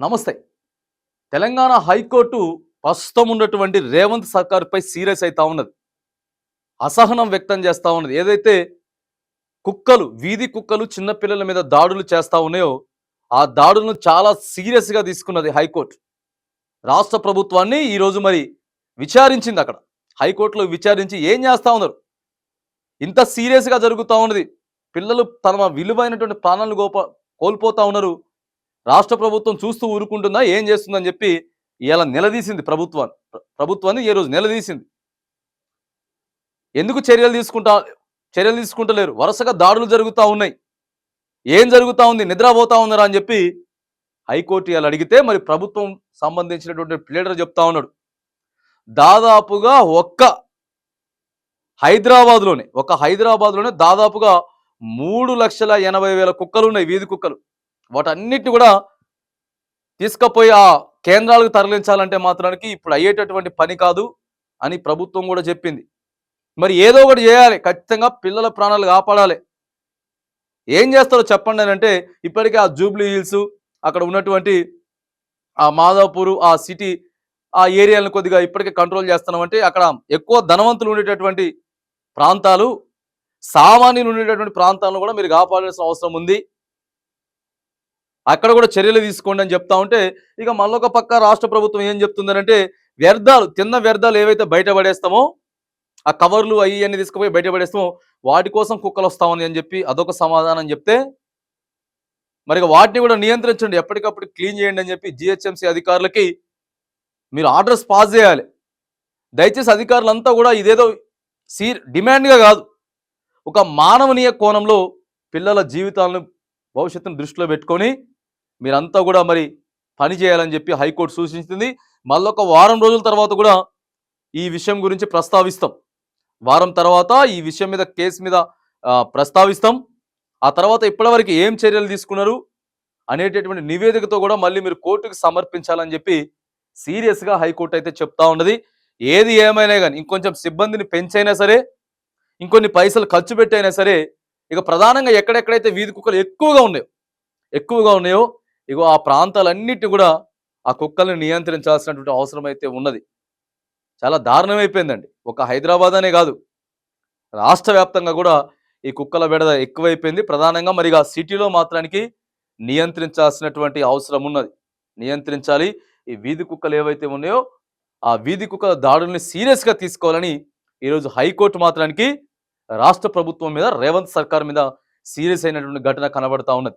నమస్తే. తెలంగాణ హైకోర్టు ప్రస్తుతం ఉన్నటువంటి రేవంత్ సర్కార్పై సీరియస్ అవుతా ఉన్నది. అసహనం వ్యక్తం చేస్తూ ఉన్నది. ఏదైతే కుక్కలు వీధి కుక్కలు చిన్నపిల్లల మీద దాడులు చేస్తూ ఉన్నాయో ఆ దాడులను చాలా సీరియస్గా తీసుకున్నది హైకోర్టు. రాష్ట్ర ప్రభుత్వాన్ని ఈరోజు మరి విచారించింది అక్కడ. హైకోర్టులో విచారించి ఏం చేస్తూ ఉన్నారు? ఇంత సీరియస్గా జరుగుతూ ఉన్నది. పిల్లలు తమ విలువైనటువంటి ప్రాణాలను గోప కోల్పోతూ ఉన్నారు. రాష్ట్ర ప్రభుత్వం చూస్తూ ఊరుకుంటుందా ఏం చేస్తుందని చెప్పి ఇలా నిలదీసింది ప్రభుత్వాన్ని ప్రభుత్వాన్ని ఈ రోజు నిలదీసింది. ఎందుకు చర్యలు తీసుకుంటా చర్యలు తీసుకుంటలేరు? వరుసగా దాడులు జరుగుతూ ఉన్నాయి. ఏం జరుగుతూ ఉంది? నిద్రపోతా ఉన్నారా అని చెప్పి హైకోర్టు ఇలా అడిగితే మరి ప్రభుత్వం సంబంధించినటువంటి ప్లేడర్ చెప్తా ఉన్నాడు. దాదాపుగా ఒక్క హైదరాబాద్లోనే ఒక హైదరాబాద్లోనే దాదాపుగా మూడు లక్షల ఎనభై వేల కుక్కలు ఉన్నాయి వీధి కుక్కలు. వాటన్నిటిని కూడా తీసుకుపోయి ఆ కేంద్రాలకు తరలించాలంటే మాత్రానికి ఇప్పుడు అయ్యేటటువంటి పని కాదు అని ప్రభుత్వం కూడా చెప్పింది. మరి ఏదో ఒకటి చేయాలి. ఖచ్చితంగా పిల్లల ప్రాణాలు కాపాడాలి. ఏం చేస్తారో చెప్పండి అని అంటే ఇప్పటికే ఆ జూబ్లీ హిల్స్ అక్కడ ఉన్నటువంటి ఆ మాధవపూర్ ఆ సిటీ ఆ ఏరియాలను కొద్దిగా ఇప్పటికే కంట్రోల్ చేస్తున్నామంటే అక్కడ ఎక్కువ ధనవంతులు ఉండేటటువంటి ప్రాంతాలు సామాన్యులు ఉండేటటువంటి ప్రాంతాలను కూడా మీరు కాపాడాల్సిన అవసరం ఉంది. అక్కడ కూడా చర్యలు తీసుకోండి అని చెప్తా ఉంటే ఇక మళ్ళొక పక్క రాష్ట్ర ప్రభుత్వం ఏం చెప్తుందనంటే వ్యర్థాలు తిన్న వ్యర్థాలు ఏవైతే బయటపడేస్తామో ఆ కవర్లు అవి అన్ని తీసుకుపోయి బయటపడేస్తామో వాటి కోసం కుక్కలు వస్తామని అని చెప్పి అదొక సమాధానం చెప్తే మరి వాటిని కూడా నియంత్రించండి. ఎప్పటికప్పుడు క్లీన్ చేయండి అని చెప్పి జిహెచ్ఎంసీ అధికారులకి మీరు ఆర్డర్స్ పాస్ చేయాలి. దయచేసి అధికారులంతా కూడా ఇదేదో సీ డిమాండ్గా కాదు. ఒక మానవనీయ కోణంలో పిల్లల జీవితాలను భవిష్యత్తును దృష్టిలో పెట్టుకొని మీరంతా కూడా మరి పని చేయాలని చెప్పి హైకోర్టు సూచించింది. మళ్ళొక వారం రోజుల తర్వాత కూడా ఈ విషయం గురించి ప్రస్తావిస్తాం. వారం తర్వాత ఈ విషయం మీద కేసు మీద ప్రస్తావిస్తాం. ఆ తర్వాత ఇప్పటివరకు ఏం చర్యలు తీసుకున్నారు అనేటటువంటి నివేదికతో కూడా మళ్ళీ మీరు కోర్టుకు సమర్పించాలని చెప్పి సీరియస్గా హైకోర్టు అయితే చెప్తా ఉన్నది. ఏది ఏమైనా కానీ ఇంకొంచెం సిబ్బందిని పెంచైనా సరే ఇంకొన్ని పైసలు ఖర్చు పెట్టైనా సరే ఇక ప్రధానంగా ఎక్కడెక్కడైతే వీధి కుక్కలు ఎక్కువగా ఉన్నాయో ఎక్కువగా ఉన్నాయో ఇగో ఆ ప్రాంతాలన్నిటి కూడా ఆ కుక్కల్ని నియంత్రించాల్సినటువంటి అవసరం అయితే ఉన్నది. చాలా దారుణమైపోయిందండి. ఒక హైదరాబాద్ అనే కాదు. రాష్ట్ర వ్యాప్తంగా కూడా ఈ కుక్కల బెడద ఎక్కువైపోయింది. ప్రధానంగా మరి ఆ సిటీలో మాత్రానికి నియంత్రించాల్సినటువంటి అవసరం ఉన్నది. నియంత్రించాలి. ఈ వీధి కుక్కలు ఏవైతే ఉన్నాయో ఆ వీధి కుక్కల దాడుల్ని సీరియస్గా తీసుకోవాలని ఈరోజు హైకోర్టు మాత్రానికి రాష్ట్ర ప్రభుత్వం మీద రేవంత్ సర్కార్ మీద సీరియస్ అయినటువంటి ఘటన కనబడతా ఉన్నది.